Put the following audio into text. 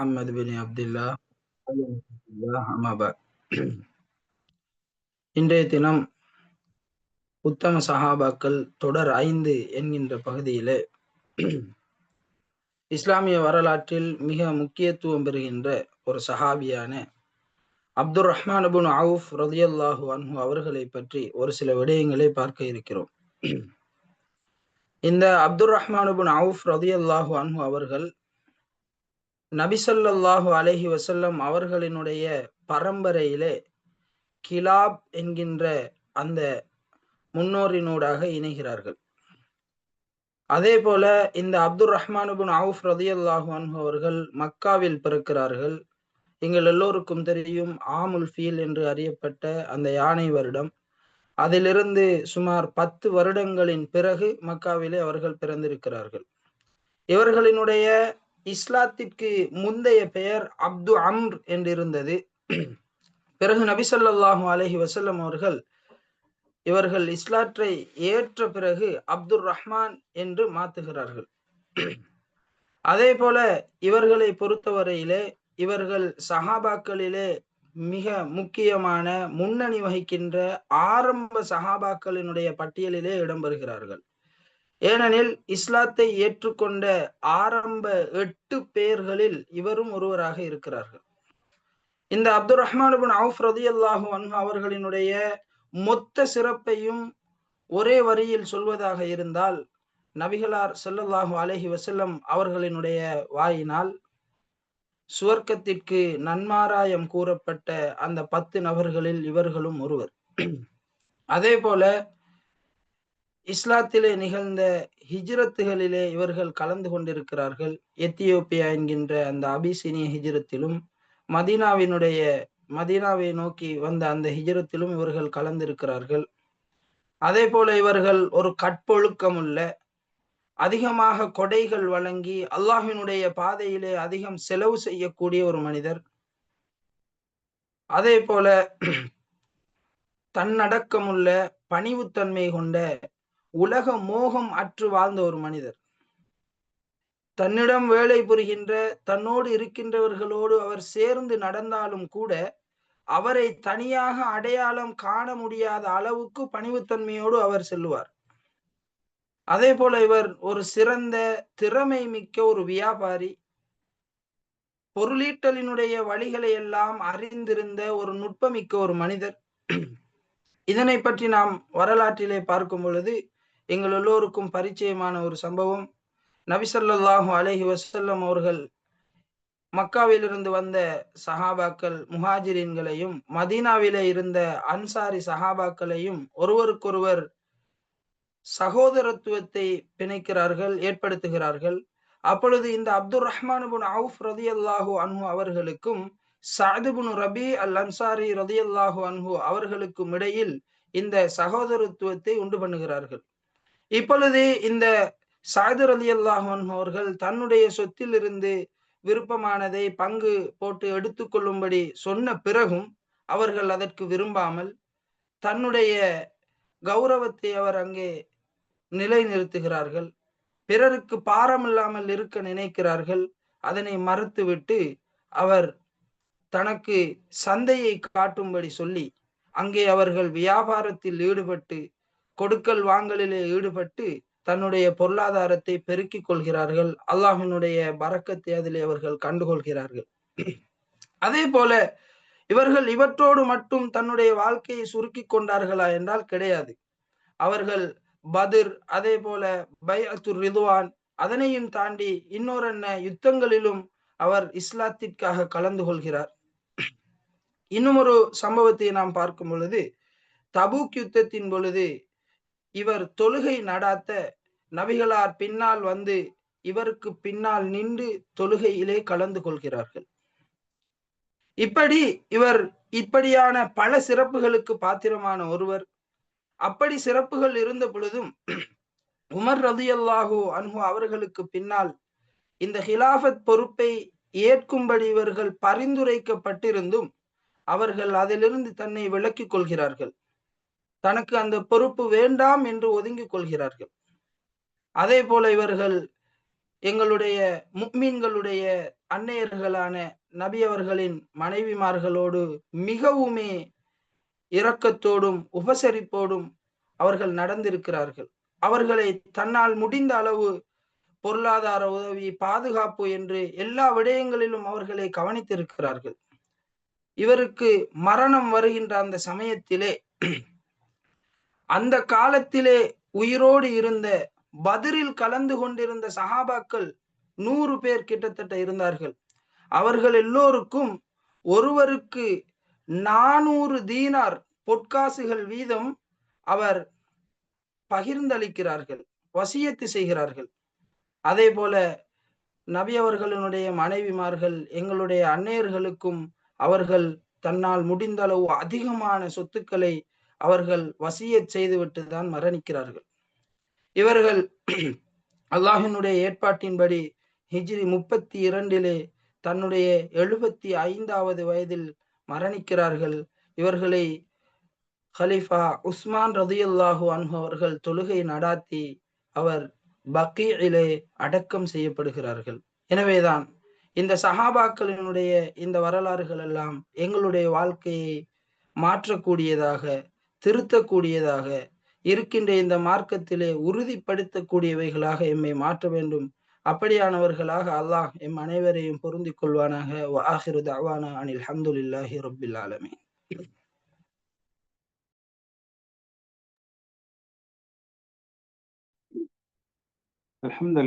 முஹம்மது பின் அப்துல்லா அம்மாபா இன்றைய தினம் உத்தம சஹாபாக்கள் தொடர் ஐந்து என்கின்ற பகுதியிலே இஸ்லாமிய வரலாற்றில் மிக முக்கியத்துவம் பெறுகின்ற ஒரு சஹாபியான அப்துல் ரஹ்மான் அபுன் அவுஃப் ரதியல்லாஹு அன்ஹு அவர்களை பற்றி ஒரு சில விடயங்களை பார்க்க இருக்கிறோம். இந்த அப்துல் ரஹ்மான் அபுன் அவுஃப் ரதியல்லாஹு அன்ஹு அவர்கள் நபிசல்லாஹு அலஹி வசல்லம் அவர்களினுடைய பரம்பரையிலே கிலாப் என்கின்ற அந்த முன்னோரினூடாக இணைகிறார்கள். அதே போல இந்த அப்துல் ரஹ்மானுபின் அவுஃப் ரதியல்லாஹு அன்ஹு அவர்கள் மக்காவில் பிறக்கிறார்கள். எங்கள் எல்லோருக்கும் தெரியும் ஆமுல் ஃபீல் என்று அறியப்பட்ட அந்த யானை வருடம். அதிலிருந்து சுமார் பத்து வருடங்களின் பிறகு மக்காவிலே அவர்கள் பிறந்திருக்கிறார்கள். இவர்களினுடைய இஸ்லாத்திற்கு முந்தைய பெயர் அப்து அம்ர் என்றிருந்தது. பிறகு நபிசல்லாஹு அலஹி வசல்லம் அவர்கள் இவர்கள் இஸ்லாற்றை ஏற்ற பிறகு அப்துல் ரஹ்மான் என்று மாத்துகிறார்கள். அதே போல இவர்களை பொறுத்தவரையிலே இவர்கள் சஹாபாக்களிலே மிக முக்கியமான முன்னணி வகிக்கின்ற ஆரம்ப சஹாபாக்களினுடைய பட்டியலிலே இடம்பெறுகிறார்கள். ஏனெனில் இஸ்லாத்தை ஏற்றுக்கொண்ட ஆரம்ப எட்டு பேர்களில் இவரும் ஒருவராக இருக்கிறார்கள். இந்த அப்துல் ரஹ்மான் அவுஃப் ரதி அல்லாஹு அன்ஹு அவர்களினுடைய மொத்த சிறப்பையும் ஒரே வரியில் சொல்வதாக இருந்தால் நபிகளார் செல்லல்லாஹு அலஹி வசல்லம் அவர்களினுடைய வாயினால் சுவர்க்கத்திற்கு நன்மாராயம் கூறப்பட்ட அந்த பத்து நபர்களில் இவர்களும் ஒருவர். அதே போல இஸ்லாத்திலே நிகழ்ந்த ஹிஜ்ரத்துகளிலே இவர்கள் கலந்து கொண்டிருக்கிறார்கள். எத்தியோப்பியா என்கின்ற அந்த அபிசீனிய ஹிஜ்ரத்திலும் மதீனாவினுடைய மதீனாவை நோக்கி வந்த அந்த ஹிஜ்ரத்திலும் இவர்கள் கலந்திருக்கிறார்கள். அதே போல இவர்கள் ஒரு கட்பொழுக்கமுள்ள அதிகமாக கொடைகள் வழங்கி அல்லாஹினுடைய பாதையிலே அதிகம் செலவு செய்யக்கூடிய ஒரு மனிதர். அதே போல தன்னடக்கமுள்ள பணிவுத்தன்மை கொண்ட உலக மோகம் அற்று வாழ்ந்த ஒரு மனிதர். தன்னிடம் வேலை புரிகின்ற தன்னோடு இருக்கின்றவர்களோடு அவர் சேர்ந்து நடந்தாலும் கூட அவரை தனியாக அடையாளம் காண முடியாத அளவுக்கு பணிவுத்தன்மையோடு அவர் செல்லுவார். அதே போல இவர் ஒரு சிறந்த திறமை மிக்க ஒரு வியாபாரி. பொருளீட்டலினுடைய வழிகளை எல்லாம் அறிந்திருந்த ஒரு நுட்பமிக்க ஒரு மனிதர். இதனை பற்றி நாம் வரலாற்றிலே பார்க்கும் பொழுது எங்கள் எல்லோருக்கும் பரிச்சயமான ஒரு சம்பவம். நபிசல்லாஹு அலஹி வசல்லம் அவர்கள் மக்காவிலிருந்து வந்த சஹாபாக்கள் முஹாஜிரின்களையும் மதீனாவிலே இருந்த அன்சாரி சஹாபாக்களையும் ஒருவருக்கொருவர் சகோதரத்துவத்தை பிணைக்கிறார்கள் ஏற்படுத்துகிறார்கள். அப்பொழுது இந்த அப்துல் ரஹ்மானுபுன் அவுஃப் ரதி அல்லாஹூ அன்ஹு அவர்களுக்கும் சாதுபுன் ரபி அல் அன்சாரி ரதி அல்லாஹூ அன்ஹு அவர்களுக்கும் இடையில் இந்த சகோதரத்துவத்தை உண்டு பண்ணுகிறார்கள். இப்பொழுது இந்த சாதுர் அலி அல்லாஹன் அவர்கள் தன்னுடைய சொத்தில் இருந்து விருப்பமானதை பங்கு போட்டு எடுத்துக்கொள்ளும்படி சொன்ன பிறகும் அவர்கள் அதற்கு விரும்பாமல் தன்னுடைய கௌரவத்தை அவர் அங்கே நிலைநிறுத்துகிறார்கள். பிறருக்கு பாரமில்லாமல் இருக்க நினைக்கிறார்கள். அதனை மறுத்துவிட்டு அவர் தனக்கு சந்தையை காட்டும்படி சொல்லி அங்கே அவர்கள் வியாபாரத்தில் ஈடுபட்டு கொடுக்கல் வாங்கலிலே ஈடுபட்டு தன்னுடைய பொருளாதாரத்தை பெருக்கிக் கொள்கிறார்கள். அல்லாஹினுடைய பறக்கத்தை அதிலே அவர்கள் கண்டுகொள்கிறார்கள். அதே போல இவர்கள் இவற்றோடு மட்டும் தன்னுடைய வாழ்க்கையை சுருக்கி கொண்டார்களா என்றால் கிடையாது. அவர்கள் பதிர் அதே போல பை ரிதுவான் அதனையும் தாண்டி இன்னொரு என்ன யுத்தங்களிலும் அவர் இஸ்லாத்திற்காக கலந்து கொள்கிறார். இன்னும் ஒரு சம்பவத்தை நாம் பார்க்கும் பொழுது தபூக் யுத்தத்தின் பொழுது இவர் தொழுகை நடாத்த நபிகளார் பின்னால் வந்து இவருக்கு பின்னால் நின்று தொழுகையிலே கலந்து கொள்கிறார்கள். இப்படி இவர் இப்படியான பல சிறப்புகளுக்கு பாத்திரமான ஒருவர். அப்படி சிறப்புகள் இருந்த பொழுதும் உமர் ரதி அல்லாஹூ அன்ஹு அவர்களுக்கு பின்னால் இந்த ஹிலாஃபத் பொறுப்பை ஏற்கும்படி இவர்கள் பரிந்துரைக்கப்பட்டிருந்தும் அவர்கள் அதிலிருந்து தன்னை விலக்கிக் கொள்கிறார்கள். தனக்கு அந்த பொறுப்பு வேண்டாம் என்று ஒதுங்கிக் கொள்கிறார்கள். அதே போல இவர்கள் எங்களுடைய முக்மீன்களுடைய அன்னையர்களான நபி அவர்களின் மனைவிமார்களோடு மிகவுமே இரக்கத்தோடும் உபசரிப்போடும் அவர்கள் நடந்திருக்கிறார்கள். அவர்களை தன்னால் முடிந்த அளவு பொருளாதார உதவி பாதுகாப்பு என்று எல்லா விடயங்களிலும் அவர்களை கவனித்திருக்கிறார்கள். இவருக்கு மரணம் வருகின்ற அந்த சமயத்திலே அந்த காலத்திலே உயிரோடு இருந்த பதிரில் கலந்து கொண்டிருந்த சஹாபாக்கள் நூறு பேர் கிட்டத்தட்ட இருந்தார்கள். அவர்கள் எல்லோருக்கும் ஒருவருக்கு நானூறு தீனார் பொற்காசுகள் வீதம் அவர் பகிர்ந்தளிக்கிறார்கள் வசியத்து செய்கிறார்கள். அதே போல நபி அவர்களினுடைய மனைவிமார்கள் எங்களுடைய அன்னையர்களுக்கும் அவர்கள் தன்னால் முடிந்த அளவு அதிகமான சொத்துக்களை அவர்கள் வசிய செய்துவிட்டு தான் மரணிக்கிறார்கள். இவர்கள் அல்லாஹினுடைய ஏற்பாட்டின்படி ஹிஜ்ரி முப்பத்தி இரண்டிலே தன்னுடைய எழுபத்தி ஐந்தாவது வயதில் மரணிக்கிறார்கள். இவர்களை ஹலிஃபா உஸ்மான் ரதியுல்லாஹு அன்ஹு அவர்கள் தொழுகை நடாத்தி அவர் பக்கீழிலே அடக்கம் செய்யப்படுகிறார்கள். எனவேதான் இந்த சஹாபாக்களினுடைய இந்த வரலாறுகள் எல்லாம் எங்களுடைய வாழ்க்கையை மாற்றக்கூடியதாக திருத்தக்கூடியதாக இருக்கின்ற இந்த மார்க்கத்திலே உறுதிப்படுத்தக்கூடியவைகளாக எம்மை மாற்ற வேண்டும் அப்படியானவர்களாக அல்லாஹ் எம் அனைவரையும் பொருந்திக் கொள்வானாக ஆஹிரு தாவானா அனில் அஹமதுல்லாஹி ரபில் ஆலமி الحمد لله